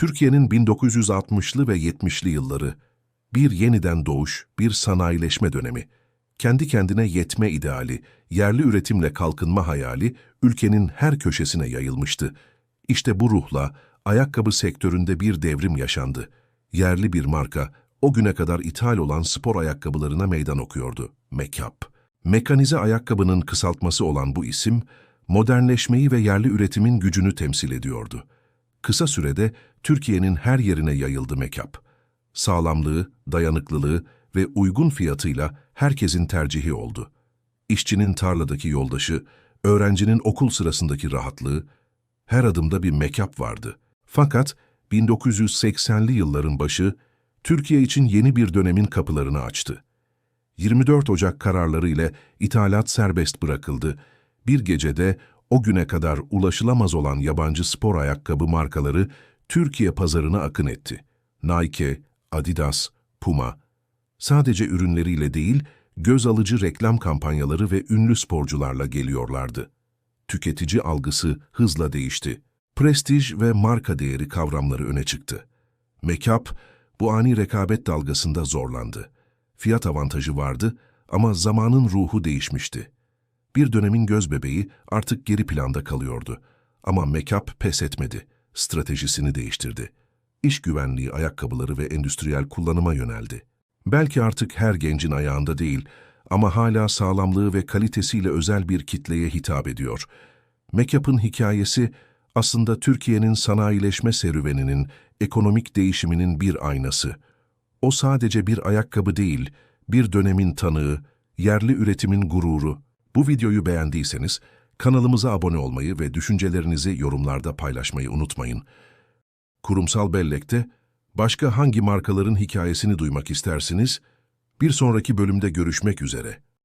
Türkiye'nin 1960'lı ve 70'li yılları, bir yeniden doğuş, bir sanayileşme dönemi, kendi kendine yetme ideali, yerli üretimle kalkınma hayali ülkenin her köşesine yayılmıştı. İşte bu ruhla ayakkabı sektöründe bir devrim yaşandı. Yerli bir marka, o güne kadar ithal olan spor ayakkabılarına meydan okuyordu. Mekap. Mekanize ayakkabının kısaltması olan bu isim, modernleşmeyi ve yerli üretimin gücünü temsil ediyordu. Kısa sürede Türkiye'nin her yerine yayıldı Mekap. Sağlamlığı, dayanıklılığı ve uygun fiyatıyla herkesin tercihi oldu. İşçinin tarladaki yoldaşı, öğrencinin okul sırasındaki rahatlığı, her adımda bir Mekap vardı. Fakat 1980'li yılların başı, Türkiye için yeni bir dönemin kapılarını açtı. 24 Ocak kararları ile ithalat serbest bırakıldı. Bir gecede o güne kadar ulaşılamaz olan yabancı spor ayakkabı markaları Türkiye pazarına akın etti. Nike, Adidas, Puma. Sadece ürünleriyle değil, göz alıcı reklam kampanyaları ve ünlü sporcularla geliyorlardı. Tüketici algısı hızla değişti. Prestij ve marka değeri kavramları öne çıktı. Mekap, bu ani rekabet dalgasında zorlandı. Fiyat avantajı vardı ama zamanın ruhu değişmişti. Bir dönemin gözbebeği artık geri planda kalıyordu. Ama Mekap pes etmedi, stratejisini değiştirdi. İş güvenliği ayakkabıları ve endüstriyel kullanıma yöneldi. Belki artık her gencin ayağında değil ama hala sağlamlığı ve kalitesiyle özel bir kitleye hitap ediyor. Mekap'ın hikayesi aslında Türkiye'nin sanayileşme serüveninin, ekonomik değişiminin bir aynası. O sadece bir ayakkabı değil, bir dönemin tanığı, yerli üretimin gururu. Bu videoyu beğendiyseniz kanalımıza abone olmayı ve düşüncelerinizi yorumlarda paylaşmayı unutmayın. Kurumsal Bellek'te başka hangi markaların hikayesini duymak istersiniz? Bir sonraki bölümde görüşmek üzere.